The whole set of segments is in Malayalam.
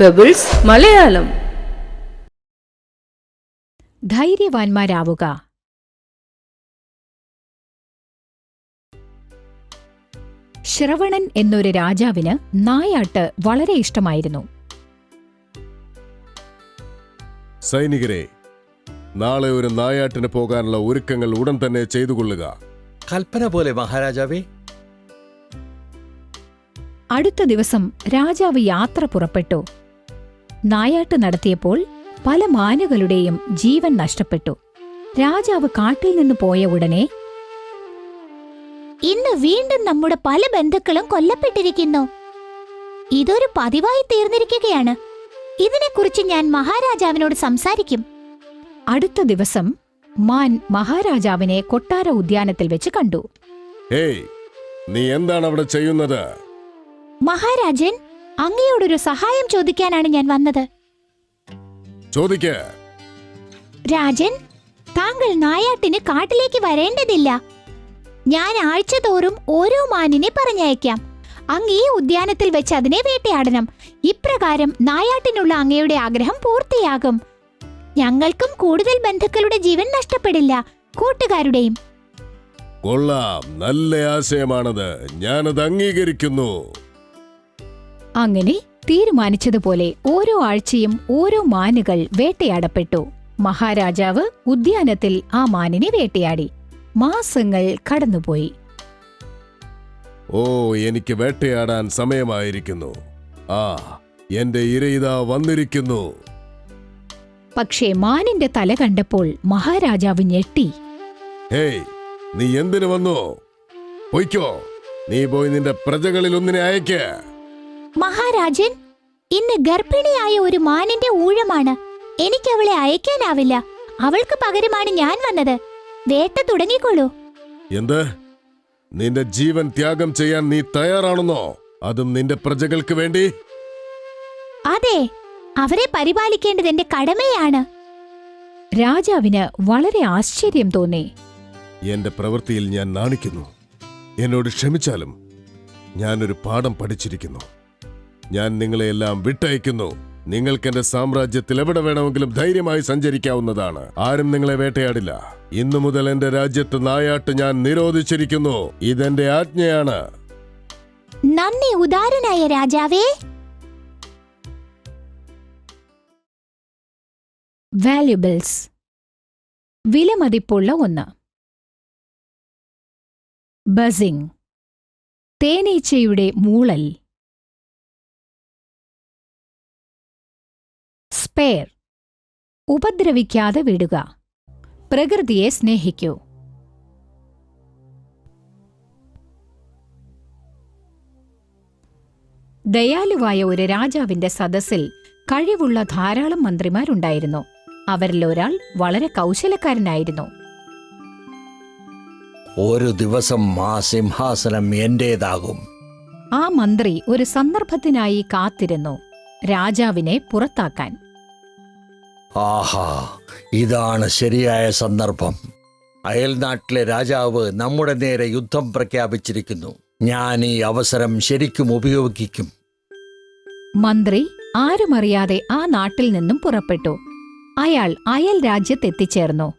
പെബിൾസ് മലയാളം ധൈര്യവാന്മാരാവുക. ശ്രവണൻ എന്നൊരു രാജാവിന് നായാട്ട് വളരെ ഇഷ്ടമായിരുന്നു. സൈനികരെ നാളെ ഒരു നായാട്ടിന് പോകാനുള്ള ഒരുക്കങ്ങൾ ഉടൻ തന്നെ ചെയ്തുകൊള്ളുക കൽപ്പന പോലെ മഹാരാജാവേ. അടുത്ത ദിവസം രാജാവ് യാത്ര പുറപ്പെട്ടു. നായാട്ട് നടത്തിയപ്പോൾ പല മാനുകളുടെയും ജീവൻ നഷ്ടപ്പെട്ടു. രാജാവ് കാട്ടിൽ നിന്ന് പോയ ഉടനെ ഇന്ന് വീണ്ടും നമ്മുടെ പല ബന്ധുക്കളും കൊല്ലപ്പെട്ടിരിക്കുന്നു. ഇതൊരു പതിവായി തീർന്നിരിക്കുകയാണ്. ഇതിനെക്കുറിച്ച് ഞാൻ മഹാരാജാവിനോട് സംസാരിക്കും. അടുത്ത ദിവസം മാൻ മഹാരാജാവിനെ കൊട്ടാര ഉദ്യാനത്തിൽ വെച്ച് കണ്ടു. നീ എന്താണ് അവിടെ ചെയ്യുന്നത്? മഹാരാജൻ അങ്ങയോടൊരു സഹായം ചോദിക്കാനാണ് ഞാൻ വന്നത്. ചോദിക്ക. രാജൻ താങ്കൾ നായാട്ടിന് കാട്ടിലേക്ക് വരേണ്ടതില്ല. ഞാൻ ആഴ്ച തോറും ഓരോ മാനിനെ പറഞ്ഞയക്കാം. അങ്ങ് ഈ ഉദ്യാനത്തിൽ വെച്ച് അതിനെ വേട്ടയാടണം. ഇപ്രകാരം നായാട്ടിനുള്ള അങ്ങയുടെ ആഗ്രഹം പൂർത്തിയാകും. ഞങ്ങൾക്കും കൂടുതൽ ബന്ധുക്കളുടെ ജീവൻ നഷ്ടപ്പെടില്ല കൂട്ടുകാരുടെയും. കൊള്ളാം. നല്ല ആശയമാണത്. ഞാനത് അംഗീകരിക്കുന്നു. അങ്ങനെ തീരുമാനിച്ചതുപോലെ ഓരോ ആഴ്ചയും ഓരോ മാനുകൾ വേട്ടയാടപ്പെട്ടു. മഹാരാജാവ് ഉദ്യാനത്തിൽ ആ മാനിനെ വേട്ടയാടി. മാസങ്ങൾ കടന്നുപോയി. ഓ എനിക്ക് വേട്ടയാടാൻ സമയമായിരിക്കുന്നു. ആ എന്റെ ഇരയിതാ വന്നിരിക്കുന്നു. പക്ഷേ മാനിന്റെ തല കണ്ടപ്പോൾ മഹാരാജാവ് ഞെട്ടി. ഹേയ് നീ എന്തിനു വന്നു? പൊയ്ക്കോ. നീ പോയി നിന്റെ പ്രജകളിൽ ഒന്നിനെ അയക്ക് മഹാരാജൻ ഇന്ന് ഗർഭിണിയായ ഒരു മാനിന്റെ ഊഴമാണ്. എനിക്ക് അവളെ അയക്കാനാവില്ല. അവൾക്ക് പകരമാണ് ഞാൻ വന്നത്. വേട്ട തുടങ്ങിക്കോളൂ. എന്ത്? നിന്റെ ജീവൻ ത്യാഗം ചെയ്യാൻ നീ തയ്യാറാണെന്നോ? അതും നിന്റെ പ്രജകൾക്ക് വേണ്ടി? അതെ അവരെ പരിപാലിക്കേണ്ടത് എന്റെ കടമയാണ്. രാജാവിന് വളരെ ആശ്ചര്യം തോന്നി. എന്റെ പ്രവൃത്തിയിൽ ഞാൻ നാണിക്കുന്നു. എന്നോട് ക്ഷമിച്ചാലും ഞാനൊരു പാഠം പഠിച്ചിരിക്കുന്നു. ഞാൻ നിങ്ങളെയെല്ലാം വിട്ടയക്കുന്നു. നിങ്ങൾക്ക് എന്റെ സാമ്രാജ്യത്തിൽ എവിടെ വേണമെങ്കിലും ധൈര്യമായി സഞ്ചരിക്കാവുന്നതാണ്. ആരും നിങ്ങളെ വേട്ടയാടില്ല. ഇന്നു മുതൽ എന്റെ രാജ്യത്ത് നായാട്ട് ഞാൻ നിരോധിച്ചിരിക്കുന്നു. ഇതെന്റെ ആജ്ഞയാണ്. നന്ദി ഉദാരനായ രാജാവേ. വാല്യുബിൾസ് വിലമതിപ്പുള്ള ഒന്ന്. ബസിംഗ് തേനീച്ചയുടെ മൂളൽ. സ്പെയർ ഉപദ്രവിക്കാതെ വിടുക. പ്രകൃതിയെ സ്നേഹിക്കൂ. ദയാലുവായ ഒരു രാജാവിന്റെ സദസ്സിൽ കഴിവുള്ള ധാരാളം മന്ത്രിമാരുണ്ടായിരുന്നു. അവരിൽ ഒരാൾ വളരെ കൗശലക്കാരനായിരുന്നു. ഒരു ദിവസം ആ സിംഹാസനം എന്റേതാകും. ആ മന്ത്രി ഒരു സന്ദർഭത്തിനായി കാത്തിരുന്നു രാജാവിനെ പുറത്താക്കാൻ. ആഹാ ഇതാണ് ശരിയായ സന്ദർഭം. അയൽനാട്ടിലെ രാജാവ് നമ്മുടെ നേരെ യുദ്ധം പ്രഖ്യാപിച്ചിരിക്കുന്നു. ഞാൻ ഈ അവസരം ശരിക്കും ഉപയോഗിക്കും. മന്ത്രി ആരുമറിയാതെ ആ നാട്ടിൽ നിന്നും പുറപ്പെട്ടു. അയാൾ അയൽ രാജ്യത്തെത്തിച്ചേർന്നു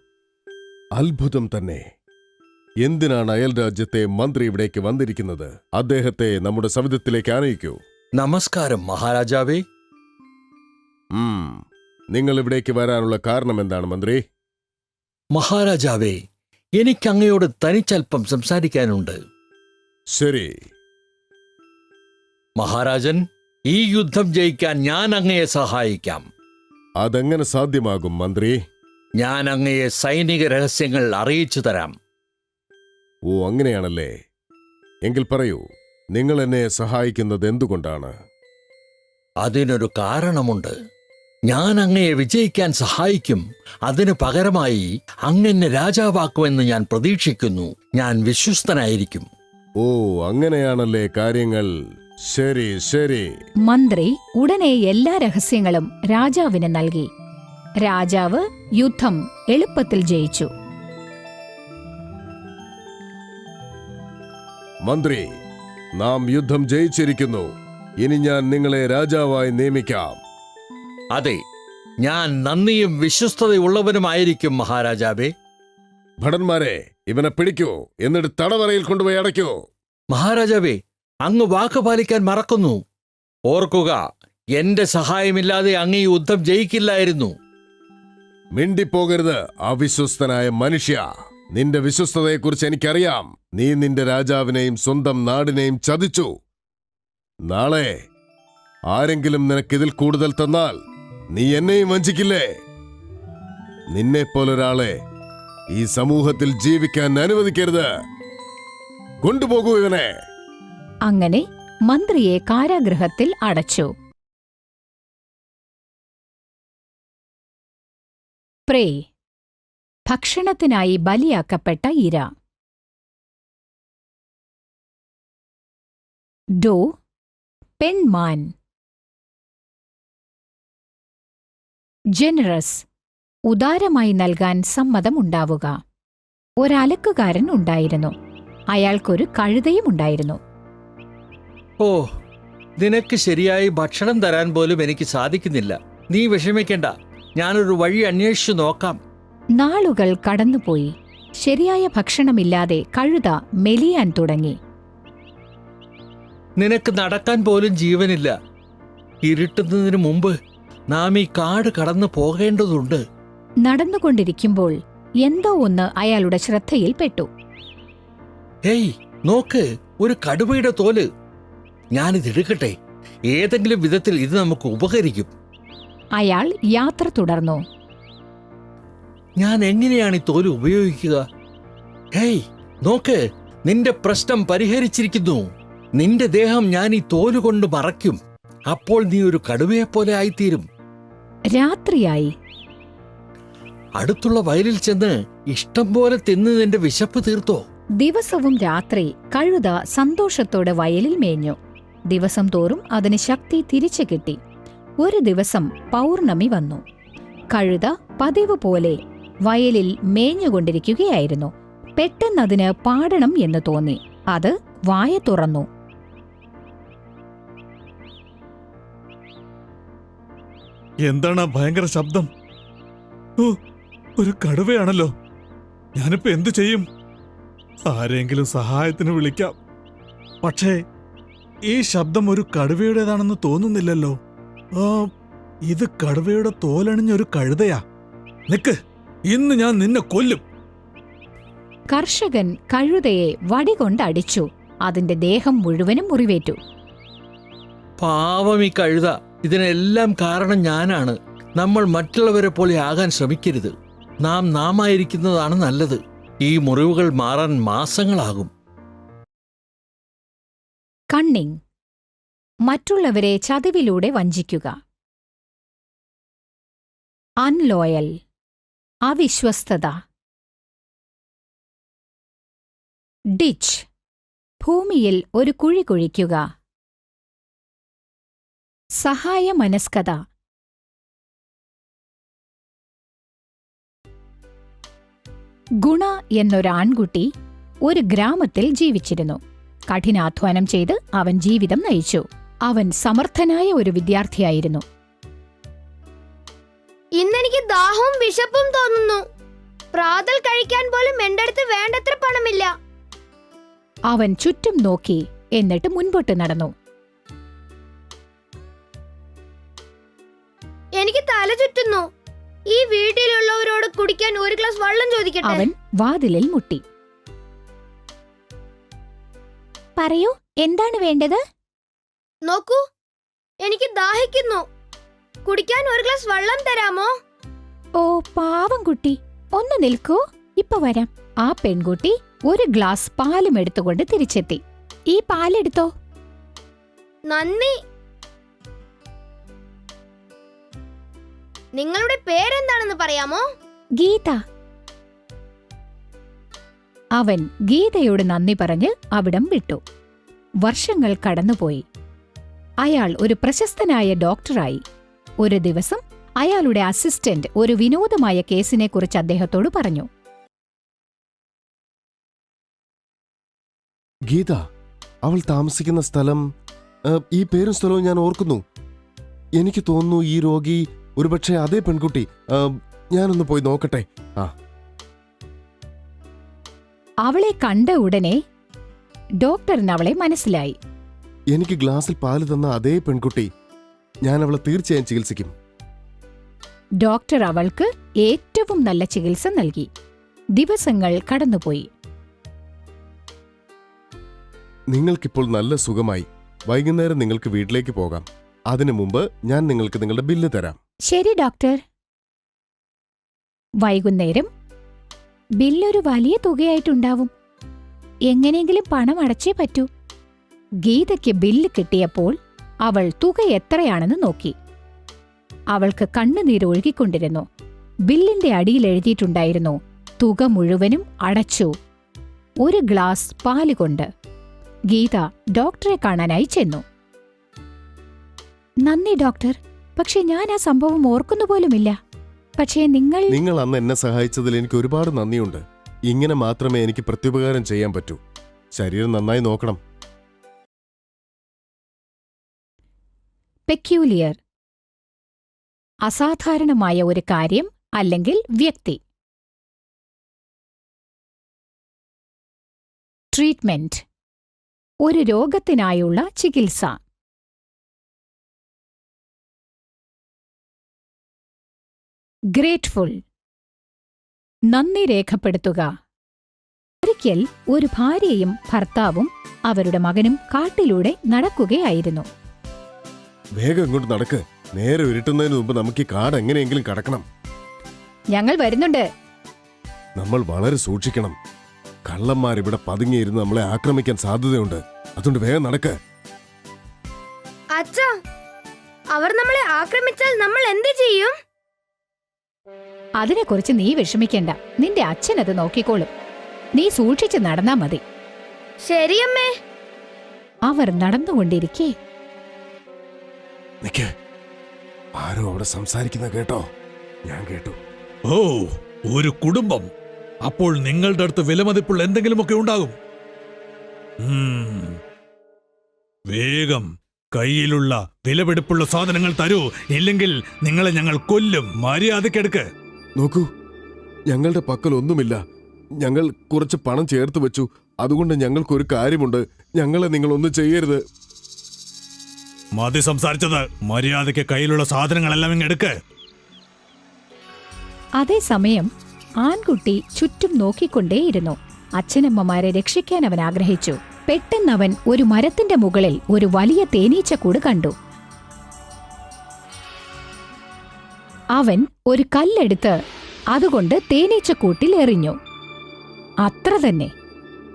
അത്ഭുതം തന്നെ. എന്തിനാണ് അയൽ രാജ്യത്തെ മന്ത്രി ഇവിടേക്ക് വന്നിരിക്കുന്നത്? അദ്ദേഹത്തെ നമ്മുടെ സവിധത്തിലേക്ക് ആനയിക്കൂ നമസ്കാരം മഹാരാജാവേ. ഉം. നിങ്ങൾ ഇവിടേക്ക് വരാനുള്ള കാരണം എന്താണ് മന്ത്രി? മഹാരാജാവേ എനിക്ക് അങ്ങയോട് തനിച്ചൽപ്പം സംസാരിക്കാനുണ്ട്. ശരി. മഹാരാജൻ ഈ യുദ്ധം ജയിക്കാൻ ഞാൻ അങ്ങയെ സഹായിക്കാം. അതെങ്ങനെ സാധ്യമാകും മന്ത്രി? ഞാൻ അങ്ങയെ സൈനിക രഹസ്യങ്ങൾ അറിയിച്ചു തരാം. ഓ അങ്ങനെയാണല്ലേ? എങ്കിൽ പറയൂ നിങ്ങൾ എന്നെ സഹായിക്കുന്നത് എന്തുകൊണ്ടാണ്? അതിനൊരു കാരണമുണ്ട്. ഞാൻ അങ്ങയെ വിജയിക്കാൻ സഹായിക്കും. അതിനു പകരമായി അങ്ങനെ രാജാവാക്കുമെന്ന് ഞാൻ പ്രതീക്ഷിക്കുന്നു. ഞാൻ വിശ്വസ്തനായിരിക്കും. ഓ അങ്ങനെയാണല്ലേ കാര്യങ്ങൾ. ശരി ശരി. മന്ത്രി ഉടനെ എല്ലാ രഹസ്യങ്ങളും രാജാവിന് നൽകി. രാജാവ് യുദ്ധം എളുപ്പത്തിൽ ജയിച്ചു. മന്ത്രി നാം യുദ്ധം ജയിച്ചിരിക്കുന്നു. ഇനി ഞാൻ നിങ്ങളെ രാജാവായി നിയമിക്കാം. അതെ ഞാൻ നന്ദിയും വിശ്വസ്തതയുള്ളവനുമായിരിക്കും മഹാരാജാവേ. ഭടന്മാരെ ഇവനെ പിടിക്കൂ എന്നിട്ട് തടവറയിൽ കൊണ്ടുപോയി അടയ്ക്കൂ. മഹാരാജാവേ അങ്ങ് വാക്ക് പാലിക്കാൻ മറക്കുന്നു. ഓർക്കുക എന്റെ സഹായമില്ലാതെ അങ്ങ് ഈ യുദ്ധം ജയിക്കില്ലായിരുന്നു. മിണ്ടിപ്പോകരുത് അവിശ്വസ്തനായ മനുഷ്യ. നിന്റെ വിശ്വസ്തതയെക്കുറിച്ച് എനിക്കറിയാം. നീ നിന്റെ രാജാവിനെയും സ്വന്തം നാടിനെയും ചതിച്ചു. നാളെ ആരെങ്കിലും നിനക്കിതിൽ കൂടുതൽ തന്നാൽ നീ എന്നെയും വഞ്ചിക്കില്ലേ? നിന്നെ പോലൊരാളെ ഈ സമൂഹത്തിൽ ജീവിക്കാൻ അനുവദിക്കരുത്. കൊണ്ടുപോകൂ ഇവനെ. അങ്ങനെ മന്ത്രിയെ കാരാഗൃഹത്തിൽ അടച്ചു. പ്രേ ഭക്ഷണത്തിനായി ബലിയാക്കപ്പെട്ട ഇര. ഡോ പെൺമാൻ. ജനറസ് ഉദാരമായി നൽകാൻ സമ്മതമുണ്ടാവുക. ഒരലക്കുകാരൻ ഉണ്ടായിരുന്നു. അയാൾക്കൊരു കഴുതയും ഉണ്ടായിരുന്നു. ഓ നിനക്ക് ശരിയായി ഭക്ഷണം തരാൻ പോലും എനിക്ക് സാധിക്കുന്നില്ല. നീ വിഷമിക്കണ്ട. ഞാനൊരു വഴി അന്വേഷിച്ചു നോക്കാം. നാളുകൾ കടന്നുപോയി. ശരിയായ ഭക്ഷണമില്ലാതെ കഴുത മെലിയാൻ തുടങ്ങി. നിനക്ക് നടക്കാൻ പോലും ജീവനില്ല. ഇരുട്ടുന്നതിന് മുമ്പ് നാം ഈ കാട് കടന്നു പോകേണ്ടതുണ്ട്. നടന്നുകൊണ്ടിരിക്കുമ്പോൾ എന്തോ ഒന്ന് അയാളുടെ ശ്രദ്ധയിൽപ്പെട്ടു ഹേയ് നോക്ക് ഒരു കടുവയുടെ തോൽ. ഞാനിത് എടുക്കട്ടെ. ഏതെങ്കിലും വിധത്തിൽ ഇത് നമുക്ക് ഉപകരിക്കും. അയാൾ യാത്ര തുടർന്നു. ഞാൻ എങ്ങനെയാണ് ഈ തോൽ ഉപയോഗിക്കുക? ഹേയ് നോക്ക് നിന്റെ പ്രശ്നം പരിഹരിച്ചിരിക്കുന്നു. നിന്റെ ദേഹം ഞാൻ ഈ തോൽ കൊണ്ട് മറയ്ക്കും. അപ്പോൾ നീ ഒരു കടുവയെപ്പോലെ ആയിത്തീരും. രാത്രിയായി. അടുത്തുള്ള വയലിൽ ചെന്ന് ഇഷ്ടം പോലെ തിന്ന് നിന്റെ വിശപ്പ് തീർത്തോ? ദിവസവും രാത്രി കഴുത സന്തോഷത്തോടെ വയലിൽ മേഞ്ഞു. ദിവസം തോറും അതിന് ശക്തി തിരിച്ചു കിട്ടി. ഒരു ദിവസം പൗർണമി വന്നു. കഴുത പതിവ് പോലെ വയലിൽ മേഞ്ഞുകൊണ്ടിരിക്കുകയായിരുന്നു. പെട്ടെന്നതിന് പാടണം എന്ന് തോന്നി. അത് വായ തുറന്നു. എന്താണ് ആ ഭയങ്കര ശബ്ദം? ഓ ഒരു കടുവയാണല്ലോ. ഞാനിപ്പോ എന്തു ചെയ്യും? ആരെങ്കിലും സഹായത്തിന് വിളിക്കാം. പക്ഷേ ഈ ശബ്ദം ഒരു കടുവയുടേതാണെന്ന് തോന്നുന്നില്ലല്ലോ. ആ ഇത് കടുവയുടെ തോലണിഞ്ഞൊരു കഴുതയാ. നിക്ക് ഇന്ന് ഞാൻ നിന്നെ കൊല്ലും. കർഷകൻ കഴുതയെ വടികൊണ്ട് അടിച്ചു അതിന്റെ ദേഹം മുഴുവനും മുറിവേറ്റു. പാവം ഈ കഴുത. ഇതിനെല്ലാം കാരണം ഞാനാണ്. നമ്മൾ മറ്റുള്ളവരെ പോലെ ആകാൻ ശ്രമിക്കരുത്. നാം നാമായിരിക്കുന്നതാണ് നല്ലത്. ഈ മുറിവുകൾ മാറാൻ മാസങ്ങളാകും. കണ്ണിങ്. മറ്റുള്ളവരെ ചതിവിലൂടെ വഞ്ചിക്കുക. അൺലോയൽ. അവിശ്വസ്തത. ഡിച്ച്. ഭൂമിയിൽ ഒരു കുഴി കുഴിക്കുക. സഹായമനസ്കത. ഗുണ എന്നൊരാൺകുട്ടി ഒരു ഗ്രാമത്തിൽ ജീവിച്ചിരുന്നു. കഠിനാധ്വാനം ചെയ്ത് അവൻ ജീവിതം നയിച്ചു. അവൻ സമർത്ഥനായ ഒരു വിദ്യാർത്ഥിയായിരുന്നു. ഇന്നെനിക്ക് ദാഹവും വിശപ്പും തോന്നുന്നു. പ്രാതൽ കഴിക്കാൻ പോലും എന്റെ അടുത്ത് വേണ്ടത്ര പണമില്ല. അവൻ ചുറ്റും നോക്കി എന്നിട്ട് മുൻപോട്ട് നടന്നു. എനിക്ക് തല ചുറ്റുന്നു. ഈ വീട്ടിലുള്ളവരോട് കുടിക്കാൻ ഒരു ഗ്ലാസ് വെള്ളം ചോദിക്കട്ടെ? അവൻ വാതിലിൽ മുട്ടി. പറയൂ എന്താണ് വേണ്ടത്? നോക്കൂ എനിക്ക് ദാഹിക്കുന്നു. കുടിക്കാൻ ഒരു ഗ്ലാസ് വെള്ളം തരാമോ? ഓ പാവം കുട്ടി. ഒന്ന് നിൽക്കൂ ഇപ്പൊ വരാം. ആ പെൺകുട്ടി ഒരു ഗ്ലാസ് പാലും എടുത്തുകൊണ്ട് തിരിച്ചെത്തി. ഈ പാലെടുത്തോ? നന്ദി. നിങ്ങളുടെ പേരെന്താണെന്ന് പറയാമോ? ഗീത. അവൻ ഗീതയോട് നന്ദി പറഞ്ഞ് അവിടം വിട്ടു. വർഷങ്ങൾ കടന്നുപോയി. അയാൾ ഒരു പ്രശസ്തനായ ഡോക്ടറായി. ഒരു ദിവസം അയാളുടെ അസിസ്റ്റന്റ് ഒരു വിനോദമായ കേസിനെക്കുറിച്ച് അദ്ദേഹത്തോട് പറഞ്ഞു. ഗീത അവൾ താമസിക്കുന്ന സ്ഥലം ഈ പേരും സ്ഥലവും ഞാൻ ഓർക്കുന്നു. എനിക്ക് തോന്നുന്നു ഈ രോഗി ഒരുപക്ഷെ അതേ പെൺകുട്ടി ഞാനൊന്ന് പോയി നോക്കട്ടെ. ആ. അവളെ കണ്ട ഉടനെ ഡോക്ടറിന് അവളെ മനസ്സിലായി. എനിക്ക് ഗ്ലാസ്സിൽ പാൽ തന്ന അതേ പെൺകുട്ടി ഞാൻ അവളെ തീർച്ചയായും ചികിത്സിക്കും. ഡോക്ടർ അവൾക്ക് ഏറ്റവും നല്ല ചികിത്സ നൽകി. ദിവസങ്ങൾ കടന്നുപോയി. നിങ്ങൾക്കിപ്പോൾ നല്ല സുഖമായി. വൈകുന്നേരം നിങ്ങൾക്ക് വീട്ടിലേക്ക് പോകാം. അതിനു മുമ്പ് ഞാൻ നിങ്ങൾക്ക് നിങ്ങളുടെ ബില്ല് തരാം. ശരി ഡോക്ടർ. വൈകുന്നേരം ബില്ലൊരു വലിയ തുകയായിട്ടുണ്ടാവും. എങ്ങനെയെങ്കിലും പണം അടച്ചേ പറ്റൂ. ഗീതയ്ക്ക് ബില്ല് കിട്ടിയപ്പോൾ അവൾ തുക എത്രയാണെന്ന് നോക്കി. അവൾക്ക് കണ്ണുനീരൊഴുകിക്കൊണ്ടിരുന്നു ബില്ലിന്റെ അടിയിൽ എഴുതിയിട്ടുണ്ടായിരുന്നു തുക മുഴുവനും അടച്ചു. ഒരു ഗ്ലാസ് പാൽ കൊണ്ട്. ഗീത ഡോക്ടറെ കാണാനായി ചെന്നു. നന്ദി ഡോക്ടർ. പക്ഷെ ഞാൻ ആ സംഭവം ഓർക്കുന്നു പോലുമില്ല. പക്ഷേ നിങ്ങൾ നിങ്ങൾ അന്ന് എന്നെ സഹായിച്ചതിൽ എനിക്ക് ഒരുപാട് നന്ദിയുണ്ട്. ഇങ്ങനെ മാത്രമേ എനിക്ക് പ്രത്യുപകാരം ചെയ്യാൻ പറ്റൂ. ശരീരം നന്നായി നോക്കണം. പെക്യൂലിയർ അസാധാരണമായ ഒരു കാര്യം അല്ലെങ്കിൽ വ്യക്തി. ട്രീറ്റ്മെന്റ് ഒരു രോഗത്തിനായുള്ള ചികിത്സ. ഗ്രേറ്റ്ഫുൾ നന്ദി രേഖപ്പെടുത്തുക. ഒരിക്കൽ ഒരു ഭാര്യയും ഭർത്താവും അവരുടെ മകനും കാട്ടിലൂടെ നടക്കുകയായിരുന്നു. വേഗം ഇങ്ങോട്ട് നടക്ക്. നേരെ ഉരുട്ടുന്നതിന് മുമ്പ് നമുക്ക് ഈ കാട് എങ്ങനെയെങ്കിലും കടക്കണം. ഞങ്ങൾ വരുന്നുണ്ട്. നമ്മൾ വളരെ സൂക്ഷിക്കണം. കള്ളന്മാർ ഇവിടെ പതുങ്ങിയിരുന്ന് നമ്മളെ ആക്രമിക്കാൻ സാധ്യതയുണ്ട്. അതുകൊണ്ട് വേഗം നടക്ക്. അച്ഛാ അവർ നമ്മളെ ആക്രമിച്ചാൽ നമ്മൾ എന്ത് ചെയ്യും? അതിനെക്കുറിച്ച് നീ വിഷമിക്കണ്ട. നിന്റെ അച്ഛൻ അത് നോക്കിക്കോളും. നീ സൂക്ഷിച്ച് നടന്നാ മതി. ശരിയമ്മേ. അവർ നടന്നുകൊണ്ടിരിക്കെ. നിക്ക്. ആരോ അവിടെ സംസാരിക്കുന്ന കേട്ടോ? ഞാൻ കേട്ടു. ഓ ഒരു കുടുംബം. അപ്പോൾ നിങ്ങളുടെ അടുത്ത് വിലമതിപ്പുള്ള എന്തെങ്കിലുമൊക്കെ ഉണ്ടാകും? ഉം. വേഗം കയ്യിലുള്ള വിലപിടിപ്പുള്ള സാധനങ്ങൾ തരൂ. ഇല്ലെങ്കിൽ നിങ്ങളെ ഞങ്ങൾ കൊല്ലും. മര്യാദക്കെടുക്ക് നോക്കൂ ഞങ്ങളുടെ പക്കൽ ഒന്നുമില്ല ഞങ്ങൾ കുറച്ച് പണം ചേർത്ത് വെച്ചു. അതുകൊണ്ട് ഞങ്ങൾക്കൊരു കാര്യമുണ്ട്. ഞങ്ങളെ നിങ്ങൾ ഒന്നും ചെയ്യരുത്. മതി സംസാരിച്ചത്. മര്യാദയ്ക്ക് കയ്യിലുള്ള സാധനങ്ങളെല്ലാം ഇങ്ങ് എടുക്ക്. അതേസമയം ആൺകുട്ടി ചുറ്റും നോക്കിക്കൊണ്ടേയിരുന്നു. അച്ഛനമ്മമാരെ രക്ഷിക്കാൻ അവൻ ആഗ്രഹിച്ചു. പെട്ടെന്നവൻ ഒരു മരത്തിന്റെ മുകളിൽ ഒരു വലിയ തേനീച്ചക്കൂട് കണ്ടു. അവൻ ഒരു കല്ലെടുത്ത് അതുകൊണ്ട് തേനീച്ചക്കൂട്ടിൽ എറിഞ്ഞു. അത്ര തന്നെ.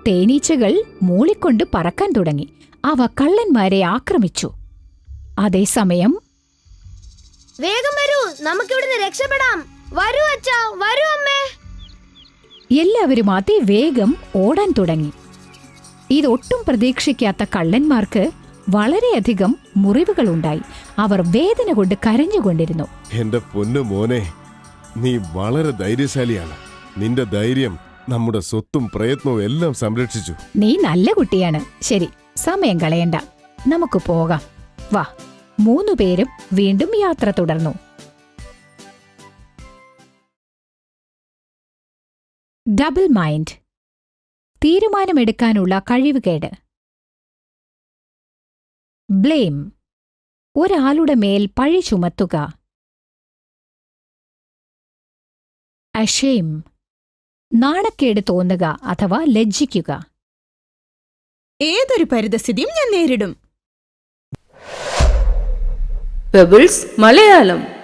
തേനീച്ചകൾ മൂളിക്കൊണ്ട് പറക്കാൻ തുടങ്ങി. അവ കള്ളന്മാരെ ആക്രമിച്ചു. അതേസമയം വേഗം വരൂ. നമുക്കിവിടുന്ന് രക്ഷപ്പെടാം. വരൂ അച്ഛാ വരൂ അമ്മേ. എല്ലാവരും അതിവേഗം ഓടാൻ തുടങ്ങി. ഇതൊട്ടും പ്രതീക്ഷിക്കാത്ത കള്ളന്മാർക്ക് വളരെയധികം മുറിവുകളുണ്ടായി. അവർ വേദന കൊണ്ട് കരഞ്ഞുകൊണ്ടിരുന്നു. എന്റെ പൊന്നു മോനെ നീ വളരെ ധൈര്യശാലിയാണ്. നിന്റെ ധൈര്യം നമ്മുടെ സ്വത്തും പ്രയത്നവും എല്ലാം സംരക്ഷിച്ചു. നീ നല്ല കുട്ടിയാണ്. ശരി സമയം കളയണ്ട. നമുക്ക് പോകാം. വാ. മൂന്നു പേരും വീണ്ടും യാത്ര തുടർന്നു. Double mind. തീരുമാനമെടുക്കാനുള്ള കഴിവുകേട് ബ്ലെയിം. ഒരാളുടെ മേൽ പഴി ചുമത്തുക. അഷെയിം നാണക്കേട് തോന്നുക അഥവാ ലജ്ജിക്കുക. ഏതൊരു പരിതസ്ഥിതിയും ഞാൻ നേരിടും. പെബിൾസ് മലയാളം.